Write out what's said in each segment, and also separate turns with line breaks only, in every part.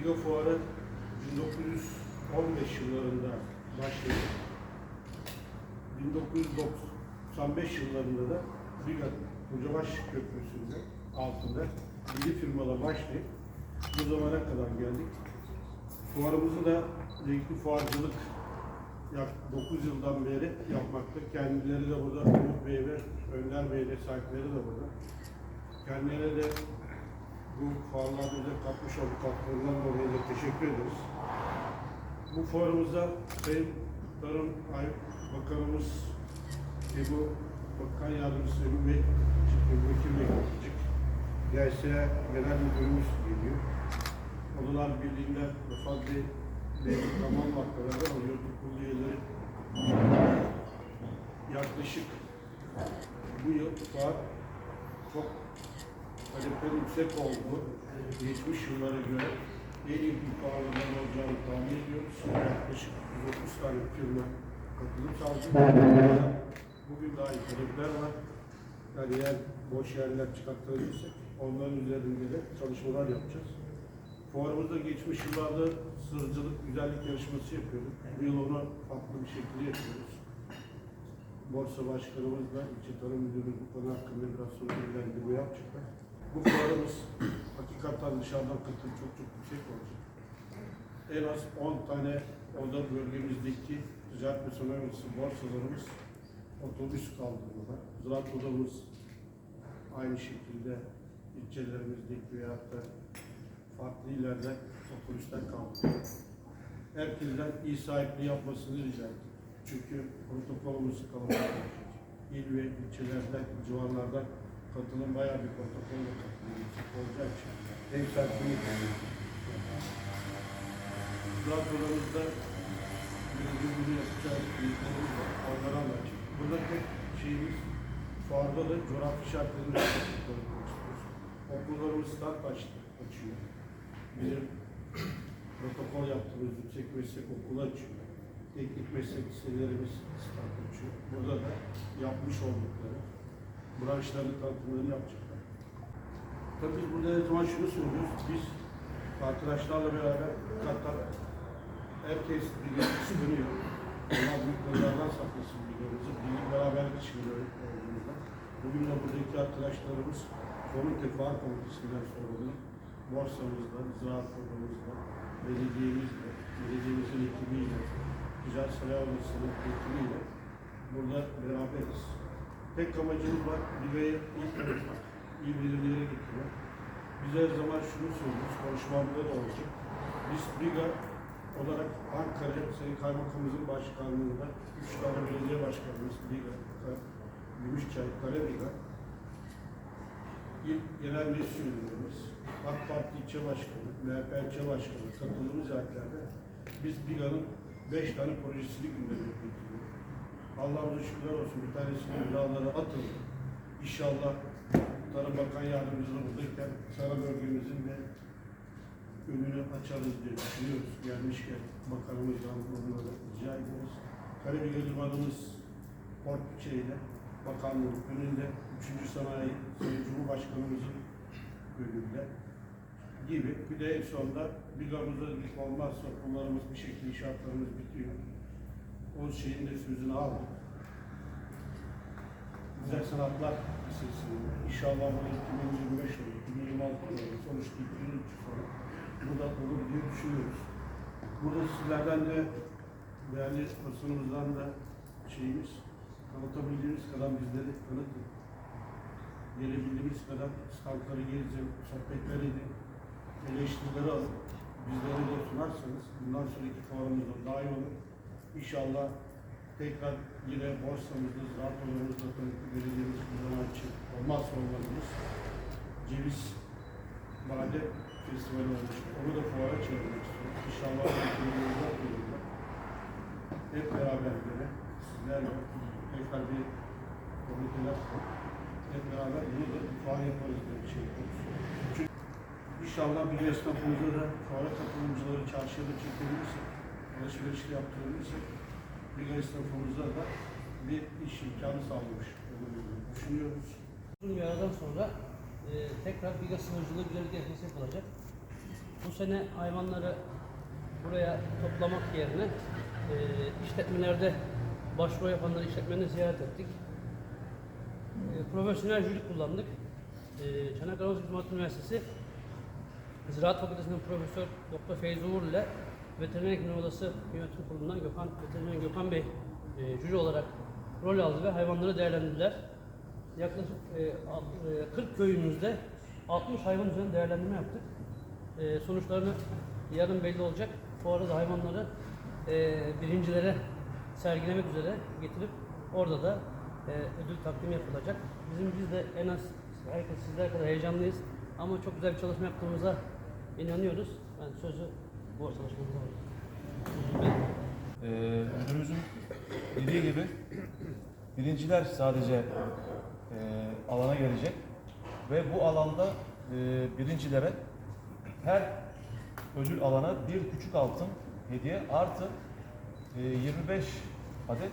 Biga Fuarı 1915 yıllarında başladı. 1995 yıllarında da Biga Kocabaş Köprüsü'nde altında milli firmalar başlayıp bu zamana kadar geldik. Fuarımızı da renkli fuarcılık yak 9 yıldan beri yapmakta. Kendileri de burada Umut Bey ve Önder Bey de sahipleri de burada. Kendilerine de bize katmış olduğu katkılarından dolayı da teşekkür ederiz. Bu fuarımızda Sayın Tarım Bakanımız Ebu Bakan Yardımcısı Ebu Bey, Ebu Bekir Bey, GSE Genel Müdürümüz geliyor. Odalar Birliği'nde Rıfat Bey ve tamamlamakla beraber o kurulu üyeleri yaklaşık bu yıl fuar çok taleplerin yüksek olduğu geçmiş yıllara göre en iyi bir fuarlardan olacağını tahmin ediyoruz. Yaklaşık 130 tane firma katılım sağlayacak. Bugün daha iyi talepler var. Yani eğer boş yerler çıkartabilirsek onların üzerinde de çalışmalar yapacağız. Fuarımızda geçmiş yıllarda sığırcılık güzellik yarışması yapıyorduk. Bu yıl onu farklı bir şekilde yapıyoruz. Borsa Başkanımızla ilçe tarım müdürü bu konu hakkında biraz sonra bilgilendirme yapacaklar. Bu fuarımız hakikaten dışarıdan katılım çok çok yüksek olacak. En az 10 tane oda bölgemizdeki ticaret ve sanayi odası borsalarımız otobüs kaldırmalar. Ziraat odamız aynı şekilde ilçelerimizdeki veyahut da farklı illerde otobüsler kaldırıyor. Herkesten iyi sahipliği yapmasını rica ettik. Çünkü protokolümüzü kalabalık İl ve ilçelerden, civarlardan katılım bayağı bir katılım olacak için ev sahipliği Ziraat odamızda bir bunu yapacağız, büyüklerimiz var. Onları anlatacağız. Burada tek şeyimiz fuarda da coğrafi şartlarını istiyoruz. Okullarımız start açtı, açıyor. Bizim protokol yaptığımız yüksek meslek okulu açıyor. Teknik meslek liselerimiz start açıyor. Burada da yapmış oldukları branşların tanıtımlarını yapacaklar. Tabii biz burada her zaman şunu söylüyoruz. Biz arkadaşlarla beraber hatta herkes bir kıskanıyor. Allah büyük nazardan saklasın biliyoruz. Birlik beraberlik olduğumuzda. Bugün de buradaki arkadaşlarımız komite, fuar komitesinden sorumlu. Borsamızda, ziraat odamızda, belediyemizle, belediyemizin ekibiyle, Ticaret Sanayi Odası'nın ekibiyle burada beraberiz. Tek amacımız var, Liga'yı ilk tanıtmak, iyi bilimlere getirmek. Biz her zaman şunu söylüyoruz, konuşmamda da olacak. Biz Liga olarak Ankara, Sayın Kaymakamımızın başkanlığında, üç tane belediye başkanımız, Liga, Gümüşçay, Kale Liga, İl Genel Meclis Üyelerimiz, AK Parti İlçe Başkanı, MHP İlçe Başkanı katıldığımız yerlerde biz Liga'nın beş tane projesini gündeme getiriyoruz. Allah'ımıza şükürler olsun bir tanesinin imzaları atıldı. İnşallah Tarım Bakan Yardımcısı buradayken tarım bölgemizin de önünü açarız diye düşünüyoruz. Gelmişken bakanımızdan onları rica ederiz. Karabük Limanımız port şeyle bakanlığın önünde 3. sanayi Sayın Cumhurbaşkanımızın önünde gibi. Bir de en sonunda bir gamızda olmazsa okullarımız bir şekilde inşaatlarımız bitiyor. O şeyin de sözünü aldık. Güzel Sanatlar Lisesi'nin inşallah bu 2025 olur, 2026 olur, sonuçta 2023 sonra bu da olur diye düşünüyoruz. Burada sizlerden de değerli basınımızdan da şeyimiz, tanıtabildiğimiz kadar bizleri tanıtın. Gelebildiğimiz kadar standları gezin, sohbetler edin, eleştirileri alın. Bizlere de sunarsanız bundan sonraki fuarımızda daha iyi olur. İnşallah tekrar yine borsamızda, tanıtlı belediyemiz bu zaman için olmazsa olmazımız ceviz bade festivali olmuştur. Onu da fuara çevirmek istiyoruz. İnşallah bu ülkemizde yılında hep beraber böyle sizlerle tekrar bir komiteler hep beraber bunu da fuar yaparız diye bir şey yapıyoruz. İnşallah bir esnafımıza da fuara katılımcıları çarşıya da çekebilirsek, alışverişli yaptırabilirsek bir esnafımıza da bir iş imkanı sağlamış diye düşünüyoruz.
Uzun bir aradan sonra e, tekrar Biga sınırcılığı güzellik yarışması yapılacak. Bu sene hayvanları buraya toplamak yerine e, işletmelerde başvuru yapanları işletmelerini ziyaret ettik. E, profesyonel jüri kullandık. E, Çanakkale Hizmet Üniversitesi Ziraat Fakültesi'nden Profesör Doktor Feyzi Uğur ile Veteriner Hekimler Odası Yönetim Kurulu'ndan Gökhan, Veteriner Gökhan Bey e, jüri olarak rol aldı ve hayvanları değerlendirdiler. Yaklaşık e, alt- e, 40 köyümüzde 60 hayvan üzerine değerlendirme yaptık. E, sonuçlarını yarın belli olacak. Bu arada hayvanları e, birincilere sergilemek üzere getirip orada da e, ödül takdimi yapılacak. Bizim biz de en az herkes sizler kadar heyecanlıyız ama çok güzel bir çalışma yaptığımıza inanıyoruz. Ben sözü bu alıyorum.
Ee, müdürümüzün dediği gibi birinciler sadece e, alana gelecek ve bu alanda e, birincilere her ödül alana bir küçük altın hediye artı e, 25 adet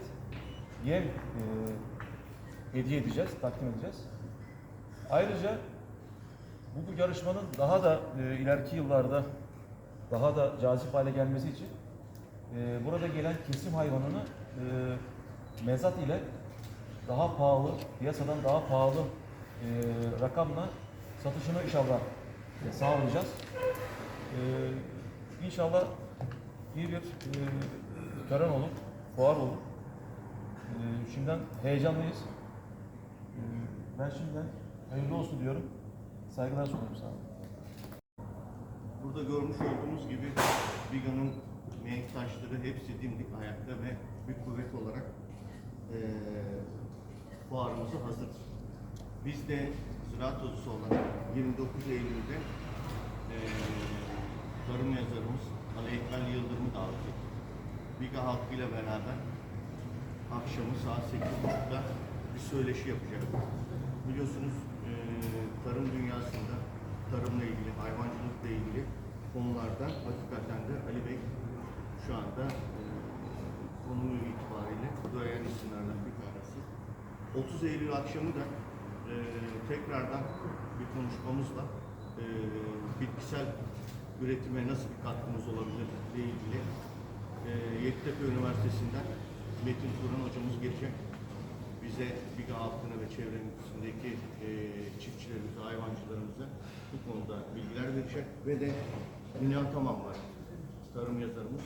yem e, hediye edeceğiz, takdim edeceğiz. Ayrıca bu, bu yarışmanın daha da e, ileriki yıllarda daha da cazip hale gelmesi için e, burada gelen kesim hayvanını e, mezat ile daha pahalı, piyasadan daha pahalı e, rakamla satışını inşallah e, sağlayacağız. E, inşallah iyi bir e, olur, fuar olur. E, şimdiden heyecanlıyız. E, ben şimdiden hayırlı olsun diyorum. Saygılar sunuyorum sana.
Burada görmüş olduğunuz gibi Biga'nın mihenk taşları hepsi dimdik ayakta ve bir kuvvet olarak eee fuarımıza hazırdır. Biz de Ziraat Odası olarak 29 Eylül'de eee tarım yazarımız Ali Ekmel Yıldırım'ı davet ettik. Biga halkıyla beraber akşamı saat 8.30'da bir söyleşi yapacak. Biliyorsunuz eee, tarım dünyasında tarımla ilgili, hayvancılıkla ilgili konularda hakikaten de Ali Bey şu anda eee konumu itibariyle duayen isimlerden bir tanesi. 30 Eylül akşamı da eee, tekrardan bir konuşmamızla eee, bitkisel üretime nasıl bir katkımız olabilir ile ilgili eee Yeditepe Üniversitesi'nden Metin Turan hocamız gelecek. Bize Biga halkına ve çevresindeki eee çiftçilerimize, hayvancılarımıza bu konuda bilgiler verecek. Ve de Mine Ataman var, tarım yazarımız.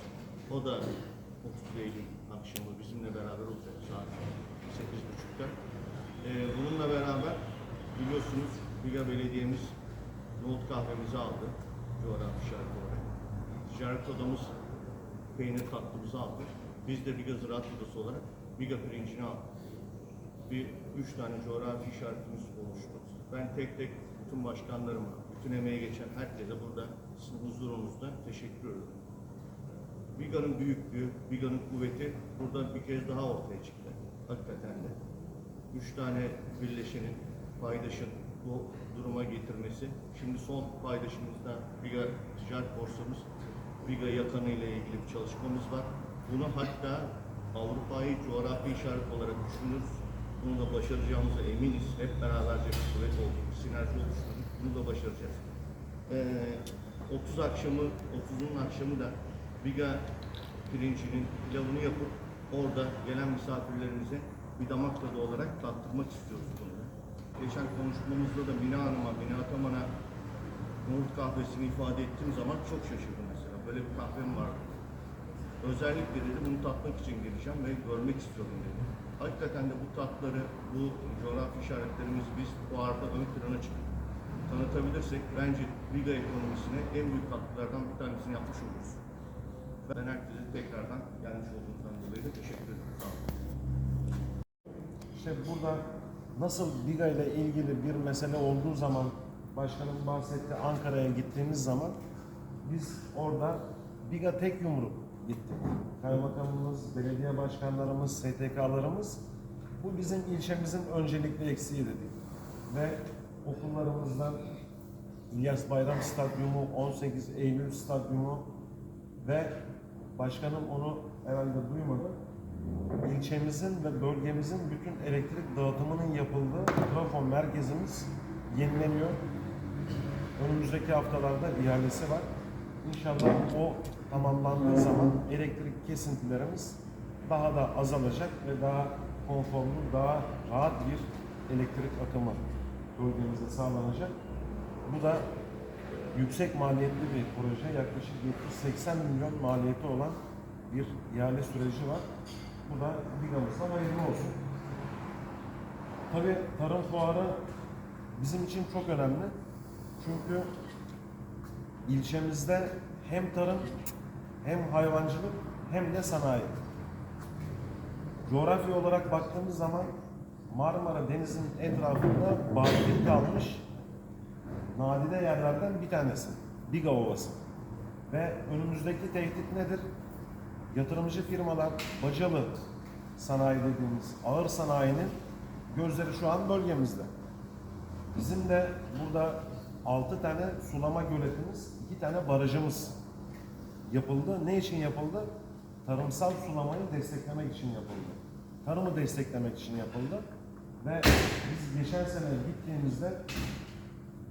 O da 30 Eylül akşamı bizimle beraber olacak saat 8.30'da. Eee bununla beraber biliyorsunuz Biga Belediye'miz nohut kahvemizi aldı coğrafi işaret olarak. Ticaret odamız peynir tatlımızı aldı. Biz de Biga Ziraat Odası olarak Biga pirincini aldık. Bir üç tane coğrafi işaretimiz oluştu. Ben tek tek bütün başkanlarıma, bütün emeği geçen herkese burada sizin huzurunuzda teşekkür ediyorum. Biga'nın büyüklüğü, Biga'nın kuvveti burada bir kez daha ortaya çıktı. Hakikaten de. Üç tane birleşenin, paydaşın bu duruma getirmesi. Şimdi son paydaşımızda Biga Ticaret Borsamız, Biga yakanı ile ilgili bir çalışmamız var. Bunu hatta Avrupa'yı coğrafi işaret olarak düşünürüz. Bunu da başaracağımıza eminiz. Hep beraberce bir kuvvet olduk, sinerji oluşturduk. Bunu da başaracağız. Ee, 30 akşamı, 30'un akşamı da Biga pirincinin pilavını yapıp orada gelen misafirlerimize bir damak tadı olarak tattırmak istiyoruz bunu. Geçen konuşmamızda da Mina Hanım'a, Mina Ataman'a nohut kahvesini ifade ettiğim zaman çok şaşırdım mesela. Böyle bir kahvem vardı. Özellikle dedi bunu tatmak için geleceğim ve görmek istiyorum dedi. Hakikaten de bu tatları, bu coğrafi işaretlerimizi biz fuarda ön plana çıkıp tanıtabilirsek bence Riga ekonomisine en büyük katkılardan bir tanesini yapmış oluruz. Ben herkese tekrardan gelmiş olduğunuzdan dolayı da teşekkür ederim. Sağ olun.
İşte burada nasıl Biga ile ilgili bir mesele olduğu zaman başkanım bahsetti Ankara'ya gittiğimiz zaman biz orada Biga tek yumruk gittik. Kaymakamımız, belediye başkanlarımız, STK'larımız bu bizim ilçemizin öncelikli eksiği dedik. Ve okullarımızdan İlyas Bayram Stadyumu, 18 Eylül Stadyumu ve başkanım onu herhalde duymadı ilçemizin ve bölgemizin bütün elektrik dağıtımının yapıldığı trafo merkezimiz yenileniyor. Önümüzdeki haftalarda ihalesi var. İnşallah o tamamlandığı zaman elektrik kesintilerimiz daha da azalacak ve daha konforlu, daha rahat bir elektrik akımı bölgemizde sağlanacak. Bu da yüksek maliyetli bir proje. Yaklaşık 70-80 milyon maliyeti olan bir ihale süreci var. Bu da Bigamız'a hayırlı olsun. Tabii tarım fuarı bizim için çok önemli. Çünkü ilçemizde hem tarım hem hayvancılık hem de sanayi. Coğrafya olarak baktığımız zaman Marmara Denizi'nin etrafında bakir kalmış nadide yerlerden bir tanesi. Biga Ovası. Ve önümüzdeki tehdit nedir? Yatırımcı firmalar, bacalı sanayi dediğimiz ağır sanayinin gözleri şu an bölgemizde. Bizim de burada 6 tane sulama göletimiz, 2 tane barajımız yapıldı. Ne için yapıldı? Tarımsal sulamayı desteklemek için yapıldı. Tarımı desteklemek için yapıldı. Ve biz geçen sene gittiğimizde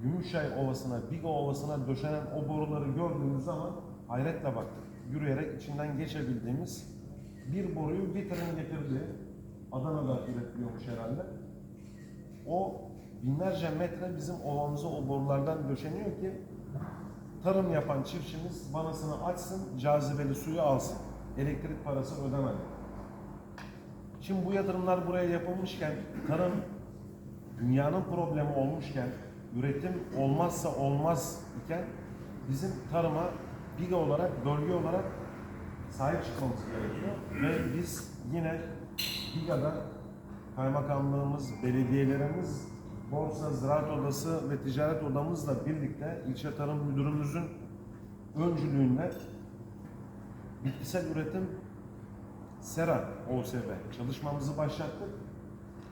Gümüşçay Ovası'na, Biga Ovası'na döşenen o boruları gördüğümüz zaman hayretle baktık. Yürüyerek içinden geçebildiğimiz bir boruyu bir tren getirdi. Adana'da üretiliyormuş herhalde. O binlerce metre bizim ovamıza o borulardan döşeniyor ki tarım yapan çiftçimiz vanasını açsın, cazibeli suyu alsın. Elektrik parası ödemeden. Şimdi bu yatırımlar buraya yapılmışken, tarım dünyanın problemi olmuşken, üretim olmazsa olmaz iken bizim tarıma biga olarak, bölge olarak sahip çıkmamız gerekiyor. Ve biz yine BİGA'da kaymakamlığımız, belediyelerimiz, Borsa, Ziraat Odası ve Ticaret Odamızla birlikte ilçe tarım müdürümüzün öncülüğünde bitkisel üretim Sera OSB çalışmamızı başlattık.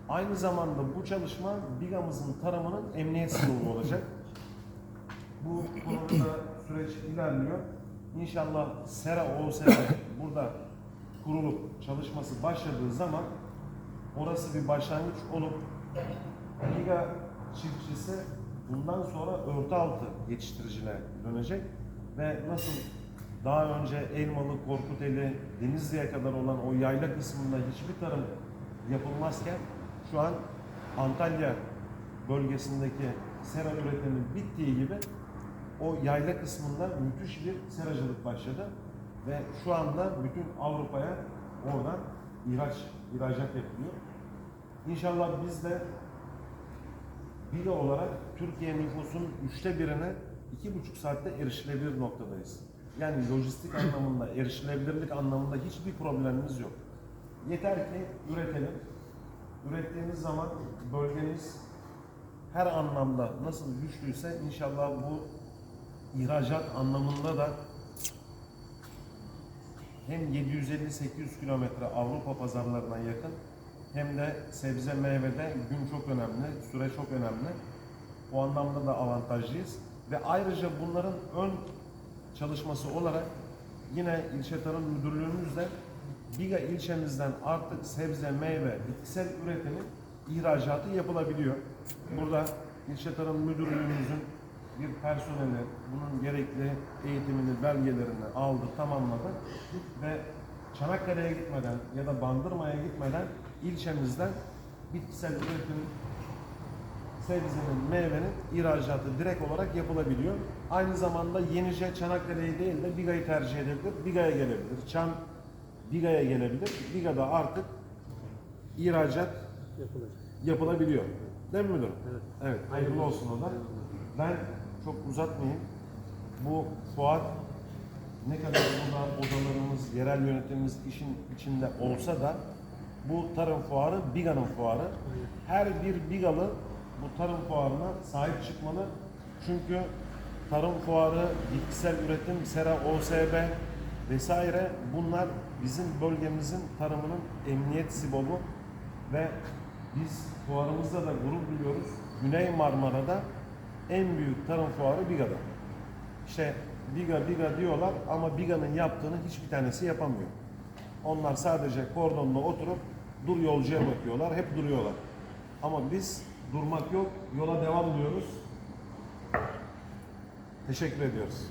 Aynı zamanda bu çalışma BİGA'mızın tarımının emniyet sınavı olacak. Bu konuda süreç ilerliyor. İnşallah Sera OSB burada kurulup çalışması başladığı zaman orası bir başlangıç olup Biga çiftçisi bundan sonra örtü altı yetiştiricine dönecek ve nasıl daha önce Elmalı, Korkuteli, Denizli'ye kadar olan o yayla kısmında hiçbir tarım yapılmazken şu an Antalya bölgesindeki sera üretimi bittiği gibi o yayla kısmında müthiş bir seracılık başladı ve şu anda bütün Avrupa'ya oradan ihraç, ihracat yapılıyor. İnşallah biz de Biga olarak Türkiye nüfusunun üçte birine iki buçuk saatte erişilebilir noktadayız. Yani lojistik anlamında, erişilebilirlik anlamında hiçbir problemimiz yok. Yeter ki üretelim. Ürettiğimiz zaman bölgemiz her anlamda nasıl güçlüyse inşallah bu ihracat anlamında da hem 750-800 kilometre Avrupa pazarlarına yakın hem de sebze meyvede gün çok önemli, süre çok önemli. O anlamda da avantajlıyız. Ve ayrıca bunların ön çalışması olarak yine ilçe tarım müdürlüğümüzle Biga ilçemizden artık sebze, meyve, bitkisel üretimin ihracatı yapılabiliyor. Burada ilçe tarım müdürlüğümüzün bir personeli bunun gerekli eğitimini, belgelerini aldı, tamamladı ve Çanakkale'ye gitmeden ya da Bandırma'ya gitmeden ilçemizden bitkisel üretim sebzenin, meyvenin ihracatı direkt olarak yapılabiliyor. Aynı zamanda Yenice Çanakkale'yi değil de Biga'yı tercih edebilir. Biga'ya gelebilir. Çam Biga'ya gelebilir. Biga'da artık ihracat
Yapılacak.
yapılabiliyor. Değil mi müdürüm?
Evet.
Evet. Hayırlı olsun o da. Ben çok uzatmayayım. Bu fuar ne kadar burada odalarımız, yerel yönetimimiz işin içinde olsa da bu tarım fuarı Biga'nın fuarı. Her bir Bigalı bu tarım fuarına sahip çıkmalı. Çünkü tarım fuarı, bitkisel üretim, sera, OSB vesaire bunlar bizim bölgemizin tarımının emniyet sibobu ve biz fuarımızda da gurur duyuyoruz. Güney Marmara'da en büyük tarım fuarı Biga'da. İşte Biga Biga diyorlar ama Biga'nın yaptığını hiçbir tanesi yapamıyor. Onlar sadece kordonla oturup dur yolcuya bakıyorlar, hep duruyorlar. Ama biz durmak yok, yola devam diyoruz. Teşekkür ediyoruz.